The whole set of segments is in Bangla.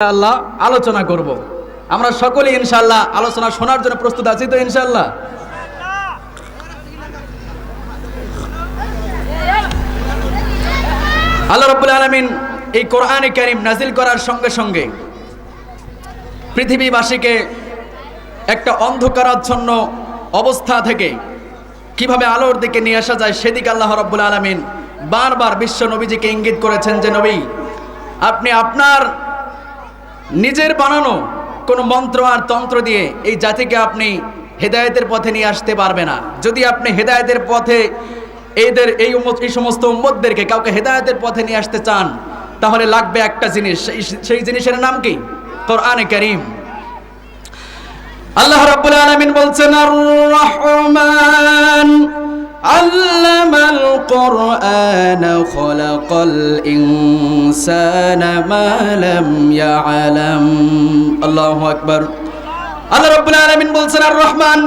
আল্লাহ আলোচনা করব। আমরা সকলে ইনশাল্লাহ আলোচনা শোনার জন্য প্রস্তুত আছি তো ইনশাল্লাহ আল্লাহ রাব্বুল আলামিন এই কোরআনে কারীম নাজিল করার সঙ্গে সঙ্গে পৃথিবীবাসীকে একটা অন্ধকারাচ্ছন্ন অবস্থা থেকে কীভাবে আলোর দিকে নিয়ে আসা যায় সেদিকে আল্লাহ রাব্বুল আলামিন বারবার বিশ্ব নবীজিকে ইঙ্গিত করেছেন যে, নবী, আপনি আপনার নিজের বানানো কোনো মন্ত্র আর তন্ত্র দিয়ে এই জাতিকে আপনি হেদায়েতের পথে নিয়ে আসতে পারবে না। যদি আপনি হেদায়েতের পথে এদের এই এই সমস্ত উম্মতদেরকে কাউকে হেদায়তের পথে নিয়ে আসতে চান, তাহলে লাগবে একটা জিনিস। সেই- জিনিসের নাম কি? কোরআনে কারীম। আল্লাহ রাব্বুল আলামিন বলছেন আর রহমান আল্লামাল কোরআন, খলাকাল ইনসানা মা লাম ইয়ালাম। আল্লাহু আকবার। আল্লাহ রাব্বুল আলামিন বলছেন, আর রহমান,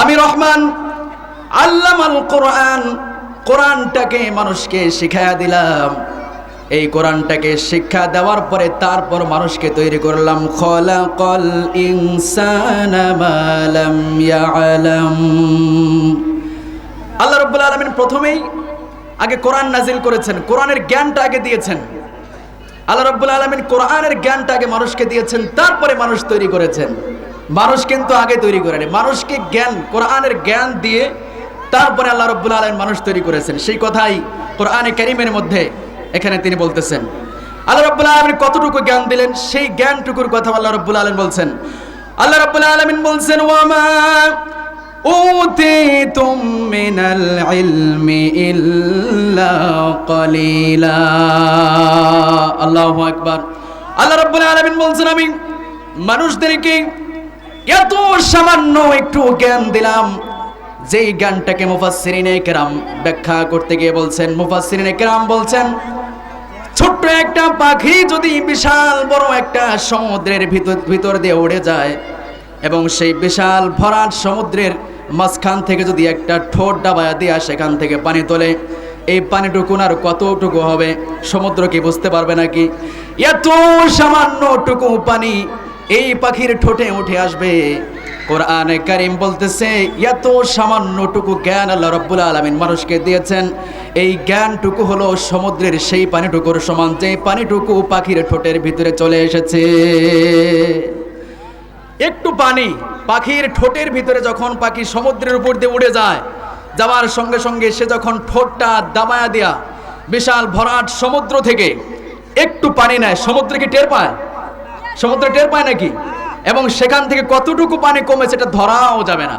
আমি রহমান, আল্লামাল কোরআন, কোরআনটাকে মানুষকে শিখায়া দিলাম। এই কোরআনটাকে শিক্ষা দেওয়ার পরে তারপর মানুষকে তৈরি করলাম, খলাকল ইনসানা মা লাম ইয়ালাম। আল্লাহ রাব্বুল আলামিন প্রথমেই আগে কোরআন নাজিল করেছেন। কোরআনের জ্ঞানটা আগে দিয়েছেন। আল্লাহ রাব্বুল আলমিন কোরআনের জ্ঞানটা আগে মানুষকে দিয়েছেন, তারপরে মানুষ তৈরি করেছেন। মানুষ কিন্তু আগে তৈরি করেনি। মানুষকে জ্ঞান, কোরআনের জ্ঞান দিয়ে তারপরে আল্লাহ রাব্বুল আলামিন মানুষ তৈরি করেছেন। সেই কথাই কোরআনে কারীমের মধ্যে এখানে তিনি বলতেছেন। আল্লাহ রাব্বুল আলামিন কতটুকু জ্ঞান দিলেন? সেই জ্ঞানটুকুর কথা আল্লাহ রাব্বুল আলামিন বলছেন। আল্লাহ রাব্বুল আলামিন বলছেন ওয়ামা أوتيتم من العلم إلا قليلا الله أكبر আল্লাহ রাব্বুল আলামিন বলছেন আমি মানুষদেরকে এত সামান্য একটু জ্ঞান দিলাম যেই জ্ঞানটাকে মুফাসসিরিনে কেরাম ব্যাখ্যা করতে গিয়ে বলছেন মুফাসসিরিনে কেরাম বলছেন ছোট্ট একটা পাখি যদি বিশাল বড় একটা সমুদ্রের ভিতর ভিতর দিয়ে উড়ে যায় এবং সেই বিশাল ভরাট সমুদ্রের মাঝখান থেকে যদি একটা ঠোঁট ডাবায়া দিয়া সেখান থেকে পানি তোলে, এই পানিটুকু আর কতটুকু হবে সমুদ্র কি বুঝতে পারবে নাকি? এত সামান্যটুকু পানি এই পাখির ঠোঁটে উঠে আসবে। কোরআনে কারিম বলতেছে, এত সামান্যটুকু জ্ঞান আল্লাহ রব্বুল আলমিন মানুষকে দিয়েছেন। এই জ্ঞানটুকু হলো সমুদ্রের সেই পানিটুকুর সমান, যে পানিটুকু পাখির ঠোঁটের ভিতরে চলে এসেছে। একটু পানি পাখির ঠোঁটের ভিতরে যখন পাখি সমুদ্রের উপর দিয়ে উড়ে যায়, যাওয়ার সঙ্গে সঙ্গে সে যখন ঠোঁটটা দাবায়া দেয়া বিশাল ভরাট সমুদ্র থেকে একটু পানি নেয়, সমুদ্রে কি টের পায়? সমুদ্রে টের পায় নাকি? এবং সেখান থেকে কতটুকু পানি কমে সেটা ধরাও যাবে না।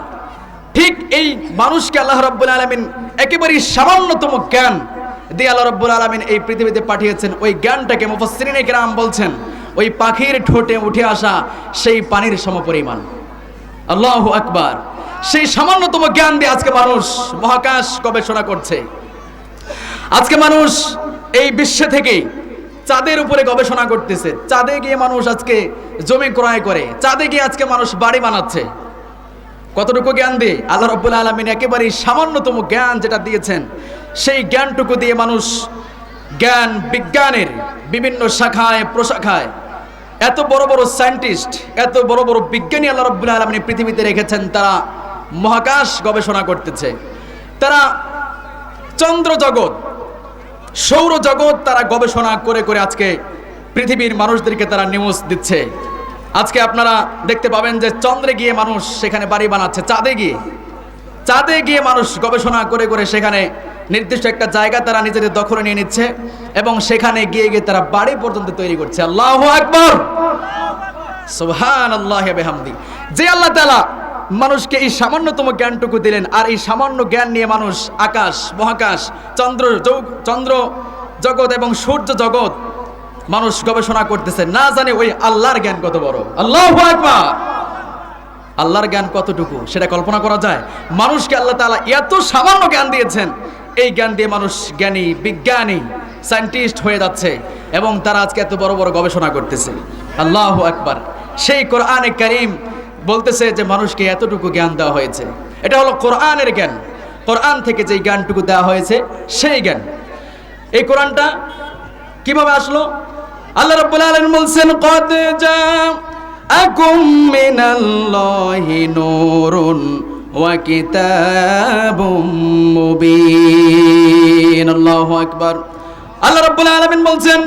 ঠিক এই মানুষকে আল্লাহ রব্বুল আলমিন একেবারেই সামান্যতম জ্ঞান দিয়ে আল্লাহ রব্বুল আলমিন এই পৃথিবীতে পাঠিয়েছেন। ওই জ্ঞানটাকে মুফসরিনে গ্রাম বলছেন, ওই পাখির ঠোঁটে উঠে আসা সেই পানির সমপরিমাণ। আল্লাহ আকবার। সেই সামান্যতম জ্ঞান দিয়ে আজকে মানুষ মহাকাশ গবেষণা করছে। আজকে মানুষ এই বিশ্বে থেকে চাঁদের উপরে গবেষণা করতেছে। চাঁদে গিয়ে মানুষ আজকে জমি ক্রয় করে। চাঁদে গিয়ে আজকে মানুষ বাড়ি বানাচ্ছে। কতটুকু জ্ঞান দিয়ে? আল্লাহ রব্বুল আলমিন একেবারেই সামান্যতম জ্ঞান যেটা দিয়েছেন, সেই জ্ঞানটুকু দিয়ে মানুষ জ্ঞান বিজ্ঞানের বিভিন্ন শাখায়, প্রশাখায় এত বড় বড় সায়েন্টিস্ট, এত বড় বড় বিজ্ঞানী আল্লাহ রব্বুল আলমিন পৃথিবীতে রেখেছেন, তারা মহাকাশ গবেষণা করতেছে। তারা চন্দ্র জগৎ সৌর জগৎ তারা গবেষণা করে করে আজকে পৃথিবীর মানুষদেরকে তারা নিউজ দিচ্ছে। আজকে আপনারা দেখতে পাবেন যে চন্দ্রে গিয়ে মানুষ সেখানে বাড়ি বানাচ্ছে, চাঁদে গিয়ে। চাঁদে গিয়ে মানুষ গবেষণা করে করে সেখানে নির্দিষ্ট একটা জায়গা তারা নিজেদের দখলে নিয়ে নিচ্ছে এবং সেখানে গিয়ে গিয়ে তারা বাড়ি পর্যন্ত তৈরি করছে। আল্লাহ আকবর! সুবহান আল্লাহ বেহামদি। যে আল্লাহ তালা মানুষকে এই সামান্যতম জ্ঞানটুকু দিলেন আর এই সামান্য জ্ঞান নিয়ে মানুষ আকাশ, মহাকাশ, চন্দ্র চন্দ্র জগৎ এবং সূর্য জগৎ মানুষ গবেষণা করতেছে। না জানে ওই আল্লাহর জ্ঞান কত বড়। আল্লাহ আকবার! আল্লাহর জ্ঞান কতটুকু? সেটা কল্পনা করা যায়। মানুষকে আল্লাহ তাআলা এত সামান্য জ্ঞান দিয়েছেন। এই জ্ঞান দিয়ে মানুষ জ্ঞানী, বিজ্ঞানী সায়েন্টিস্ট হয়ে যাচ্ছে এবং তারা আজকে এত বড় বড় গবেষণা করতেছে। আল্লাহ একবার সেই কোরআনে করিম বলতেছে যে মানুষকে এতটুকু জ্ঞান দেওয়া হয়েছে। এটা হলো কোরআনের জ্ঞান। কোরআন থেকে যে জ্ঞানটুকু দেওয়া হয়েছে, সেই জ্ঞান। এই কোরআনটা কীভাবে আসলো? আল্লাহ রাব্বুল আলামিন বলছেন, কদ জাআকুম মিনাল্লাহি নূরুন ওয়া কিতাবুম মুবিন। আল্লাহু আকবার। আল্লাহ রাব্বুল আলামিন বলছেন,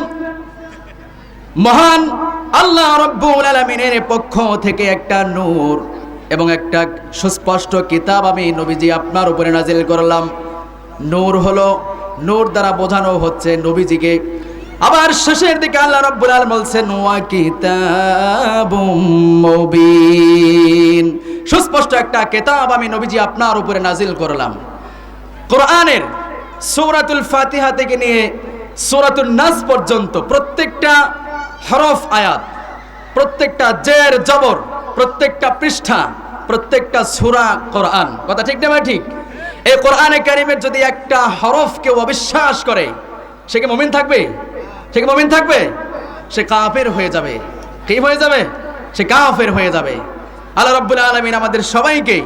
মহান আল্লাহ রব্বুল আলমিনের পক্ষ থেকে একটা নূর এবং একটা সুস্পষ্ট কিতাব আমি নবীজি আপনার উপরে নাজিল করলাম। নূর হলো, নূর দ্বারা বোঝানো হচ্ছে নবীজিকে আবার শেষের দিকে আল্লাহ রব্বুল আলম বলছেন, ওয়া কিতাবুম সুস্পষ্ট একটা কিতাব আমি নবীজি আপনার উপরে নাজিল করলাম। কোরআনের সূরাতুল ফাতিহা থেকে নিয়ে সূরাতুল নাস পর্যন্ত প্রত্যেকটা হরফ আয়াত, প্রত্যেকটা জের, জবর, প্রত্যেকটা পৃষ্ঠা, প্রত্যেকটা সূরা কোরআন। কথা ঠিক না ঠিক? এই কোরআনে কারিমের যদি একটা হরফ কেউ অবিশ্বাস করে, সে কি মুমিন থাকবে? সে কি মুমিন থাকবে? সে কাফের হয়ে যাবে। কি হয়ে যাবে? সে কাফের হয়ে যাবে। আল্লাহ রাব্বুল আলামিন আমাদের সবাইকে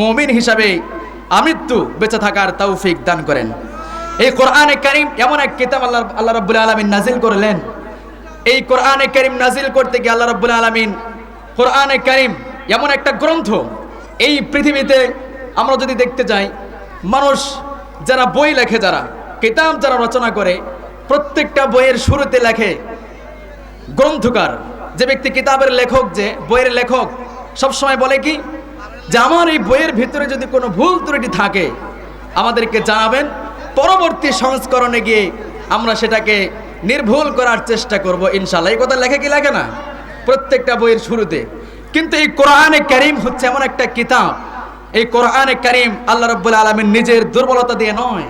মুমিন হিসাবে আমৃত্যু বেঁচে থাকার তৌফিক দান করেন। এই কোরআনে কারিম এমন এক কিতাব আল্লাহ আল্লাহ রাব্বুল আলামিন নাজিল করলেন। এই কোরআনে কারিম নাজিল করতে গিয়ে আল্লাহ রাব্বুল আলামিন কোরআনে কারিম এমন একটা গ্রন্থ এই পৃথিবীতে আমরা যদি দেখতে যাই, মানুষ যারা বই লেখে, যারা কিতাব যারা রচনা করে প্রত্যেকটা বইয়ের শুরুতে লেখে গ্রন্থকার। যে ব্যক্তি কিতাবের লেখক, যে বইয়ের লেখক, সবসময় বলে কি, যে আমার এই বইয়ের ভিতরে যদি কোনো ভুল ত্রুটি থাকে, আমাদেরকে জানাবেন। পরবর্তী সংস্করণে গিয়ে আমরা সেটাকে নির্ভুল করার চেষ্টা করব ইনশাল্লাহ এই কথা লেখে কি লেখে না? প্রত্যেকটা বইয়ের শুরুতে। কিন্তু এই কোরআনে করিম হচ্ছে এমন একটা কিতাব। এই কোরআনে করিম আল্লাহ রব্বুল আলমীর নিজের দুর্বলতা দিয়ে নয়।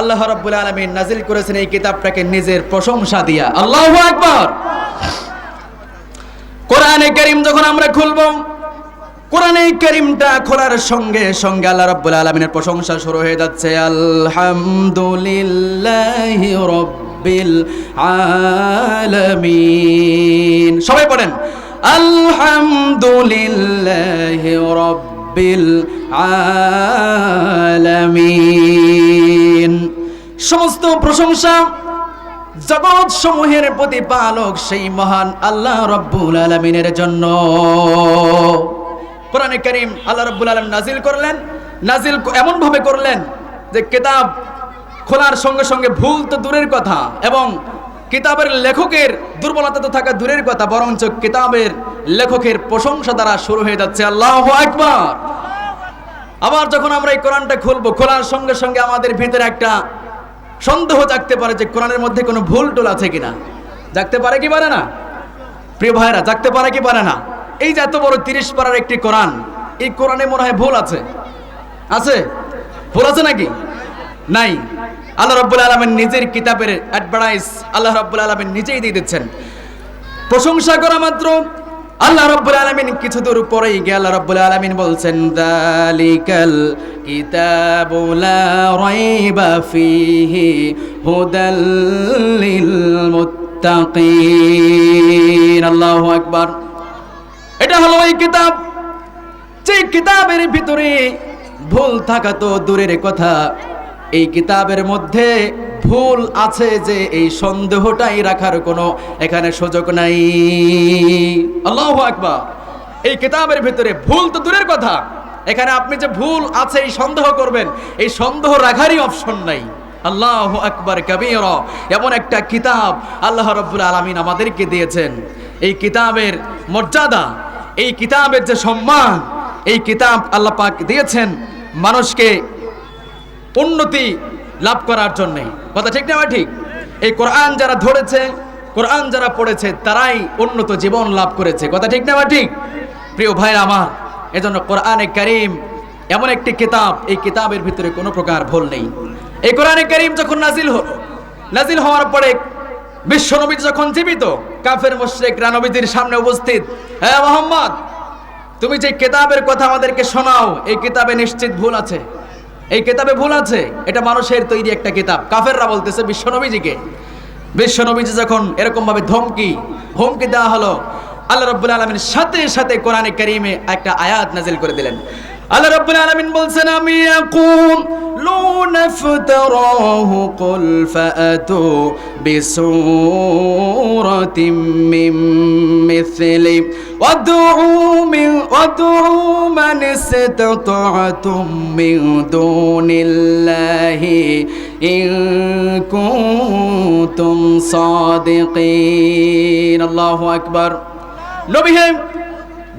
আল্লাহ রব্বুল আলমীর নাজিল করেছেন এই কিতাবটাকে নিজের প্রশংসা দিয়া। আল্লাহ আকবর! কোরআনে করিম যখন আমরা খুলব, কোরআনে করিমটা খোলার সঙ্গে সঙ্গে আল্লাহ রাব্বুল আলামিনের প্রশংসা শুরু হয়ে যাচ্ছে, আলহামদুলিল্লাহি রাব্বিল আলামিন। সবাই পড়েন আলহামদুলিল্লাহি রাব্বিল আলামিন। সমস্ত প্রশংসা জগৎ সমূহের প্রতিপালক সেই মহান আল্লাহ রব্বুল আলমিনের জন্য। কোরআনে করিম আল্লাহ রব্বুল আলম নাজিল করলেন। নাজিল এমন ভাবে করলেন যে কেতাব খোলার সঙ্গে সঙ্গে ভুল তো দূরের কথা এবং কিতাবের লেখকের দুর্বলতা তো থাকা দূরের কথা, বরঞ্চ কিতাবের লেখকের প্রশংসা দ্বারা শুরু হয়ে যাচ্ছে। আল্লাহ আকবার! আবার যখন আমরা এই কোরআনটা খুলবো, খোলার সঙ্গে সঙ্গে আমাদের ভিতরে একটা সন্দেহ জাগতে পারে যে কোরআনের মধ্যে কোনো ভুল টুল আছে কিনা। জাগতে পারে কি পারে না? প্রিয় ভাইরা জাগতে পারে কি পারে না? এই যে এত বড় তিরিশ পারার একটি কোরআন, এই কোরআনে মনে হয় ভুল আছে? আছে? ভুল আছে নাকি? নাই। আল্লাহ রব্বুল আলমের নিজের কিতাবের অ্যাডভার্টাইজ আল্লাহ রব্বুল আলমের নিজেই দিয়ে দিচ্ছেন। প্রশংসা করা মাত্র আল্লাহ রব্বুল আলামিন কিছু দূর পরেই গিয়ে আল্লাহ রব্বুল আলামিন বলছেন, দালিকাল কিতাবু লা রাইবা ফিহি হুদাল লিল মুত্তাকিন। আল্লাহু আকবার। এটা হলো এই কিতাব। যে কিতাবের ভিতরে ভুল থাকা তো দূরের কথা। এই কিতাবের মধ্যে ভুল আছে যে এই সন্দেহটাই রাখার কোনো এখানে সুযোগ নাই। আল্লাহ আকবার। এই কিতাবের ভিতরে ভুল তো দূরের কথা। এখানে আপনি যে ভুল আছে, এই সন্দেহ করবেন, এই সন্দেহ রাখারই অপশন নাই। আল্লাহ আকবার কবির। এমন একটা কিতাব আল্লাহ রব্বুল আলমিন আমাদেরকে দিয়েছেন। এই কিতাবের মর্যাদা, এই কিতাবের যে সম্মান, এই কিতাব আল্লাহ পাক দিয়েছেন মানুষকে উন্নতি লাভ করার জন্যে। কথা ঠিক না ঠিক? এই কোরআন যারা ধরেছে, কোরআন যারা পড়েছে, তারাই উন্নত জীবন লাভ করেছে। কথা ঠিক না ঠিক? প্রিয় ভাই আমার, এজন্য কোরআনে করিম এমন একটি কিতাব, এই কিতাবের ভিতরে কোনো প্রকার ভুল নেই। এই কোরআনে করিম যখন নাজিল হলো, নাজিল হওয়ার পরে বিশ্ব নবী যখন জীবিত, কাফের মুশরিক রানবীদের সামনে উপস্থিত হ্যাঁ মোহাম্মদ, তুমি যে কিতাবের কথা আমাদেরকে শোনাও, এই কিতাবে নিশ্চিত ভুল আছে। এই কেতাবে ভুল আছে। এটা মানুষের তৈরি একটা কেতাব। কাফেররা বলতেছে, বিশ্বনবীজিকে। বিশ্বনবীজি যখন এরকম ভাবে ধমকি, হুমকি দেওয়া হলো, আল্লাহ রব্বুল আলমের সাথে সাথে কোরআনে করিমে একটা আয়াত নাজিল করে দিলেন। আল্লাহ রাব্বুল আলামিন বলছেন আমি يقولون افتراه قل فأتوا بسورة من مثله وادعوا من وادعوا من استطعتم من دون الله إن كنتم صادقين الله أكبر নবী হে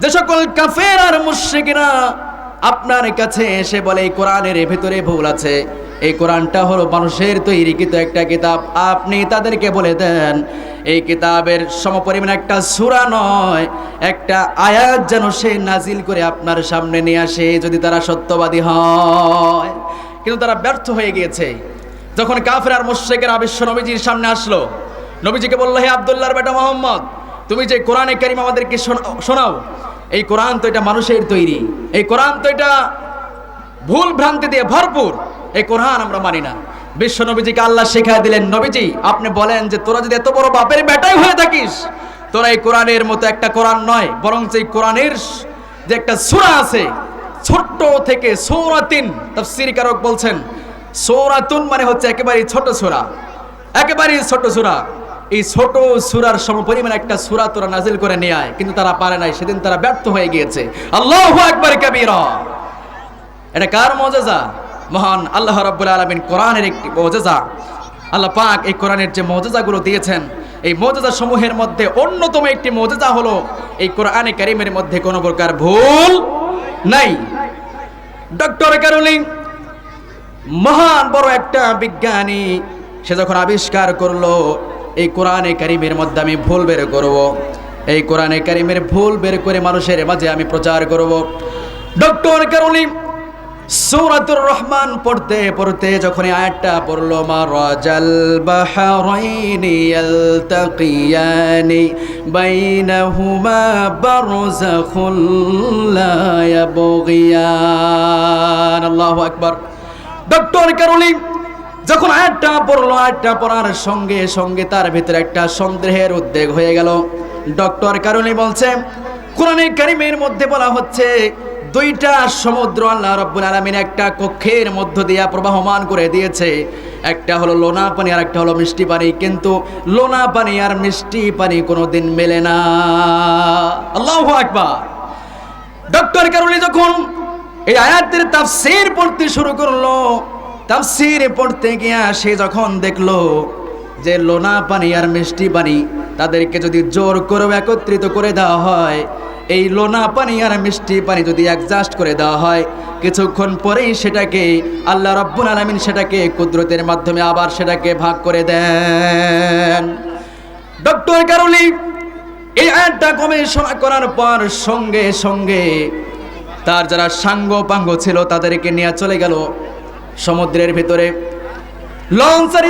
যে সকল কাফের আর মুশ্রিকরা আপনার কাছে এসে বলে, এই কোরআনের ভেতরে ভুল আছে। এই কোরআনটা হলো মানুষের তৈরিকৃত একটা কিতাব। আপনি তাদেরকে বলে দেন, এই কিতাবের সমপরিমাণ একটা সূরা নয়, একটা আয়াত যেন সে নাজিল করে আপনার সামনে নিয়ে আসে, যদি তারা সত্যবাদী হয়। কিন্তু তারা ব্যর্থ হয়ে গিয়েছে। যখন কাফের আর মুশ্রিকের আবিশ্ব নবীজির সামনে আসলো, নবীজিকে বলল, হে আবদুল্লাহর বেটা মোহাম্মদ, তুমি যে কোরআনে কারিম আমাদেরকে শোনা- শোনাও এই কোরআন তো এটা মানুষের তৈরি। এই কোরআন তো এটা ভুল ভ্রান্তি দিয়ে ভরপুর। এই কোরআন আমরা মানি না। বিশ্ব নবীজিকে আল্লাহ শেখায় দিলেন, নবীজি, আপনি বলেন যে তোরা যদি এত বড় বাপের বেটাই হয়ে থাকিস, তোরা এই কোরআনের মতো একটা কোরআন নয় বরং এই কোরআনের যে একটা সূরা আছে, ছোট্ট থেকে সৌরাতিন তাফসীর কারক বলছেন সৌরাতুন মানে হচ্ছে একেবারে ছোট সূরা। একেবারেই ছোট সূরা। এই ছোট সূরার সমপরিমাণ একটা সূরা তোরা নাজিল করে নিয়ে আয়, কিন্তু তারা পারে নাই, সেদিন তারা ব্যর্থ হয়ে গিয়েছে। আল্লাহু আকবার কাবীরা। এটা কার মজেজা? মহান আল্লাহ রাব্বুল আলামিন কোরআনের একটি মজেজা। আল্লাহ পাক এই কোরআনের যে মজেজাগুলো দিয়েছেন, এই মজেজা সমূহের মধ্যে অন্যতম একটি মজেজা হলো, এই কোরআনে কারিমের মধ্যে কোনো প্রকার ভুল নাই। ডক্টর ক্যারোলিং মহান বড় একটা বিজ্ঞানী, সে যখন আবিষ্কার করল এই কোরআনে কারিমের মধ্যে আমি ভুল বের করব। এই কোরআনে কারিমের ভুল বের করে মানুষের মাঝে আমি প্রচার করব। ডক্টর ক্যারোলিং সূরাতুর রহমান পড়তে পড়তে যখন আয়াতটা পড়ল, মা রাজাল বাহরাইনি ইয়ালতাকিয়ানি বাইনাহুমা বারযাখুল লা ইয়াবগিয়ান। আল্লাহু আকবার। ডক্টর ক্যারোলি যখন আয়াতটা পড়ল আয়াতটা পড়ার সঙ্গে সঙ্গে তার ভিতরে একটা সন্দেহের উদ্বেগ হয়ে গেল। ডক্টর ক্যারোলি বলছে, কোরআনে কারিমের মধ্যে বলা হচ্ছে, দুইটা সমুদ্র আল্লাহ রব্বুল আলামিন একটা কক্ষের মধ্য দিয়া প্রবাহমান করে দিয়েছে। একটা হলো লোনা পানি আর একটা হলো মিষ্টি পানি। কিন্তু লোনা পানি আর মিষ্টি পানি কোনোদিন মেলে না। আল্লাহু আকবার। ডক্টর কারুলি যখন এই আয়াতের তাফসীর পড়তে শুরু করল তাফসীর পড়তে গিয়া সে যখন দেখল যে লোনা পানি আর মিষ্টি পানি তাদেরকে যদি জোর করে একত্রিত করে দেওয়া হয়, এই লোনা পানি আর মিষ্টি পানি যদি অ্যাডজাস্ট করে দেওয়া হয়, কিছুক্ষণ পরেই সেটাকে আল্লাহ রব্বুল আলামিন সেটাকে কুদরতের মাধ্যমে আবার সেটাকে ভাগ করে দেন। ডক্টর কারুলি, এই আয়াতটা গবেষণা করার পর সঙ্গে সঙ্গে তার যারা সাঙ্গ পাঙ্গ ছিল তাদেরকে নিয়ে চলে গেল। সমুদ্রের ভিতরে লঞ্চার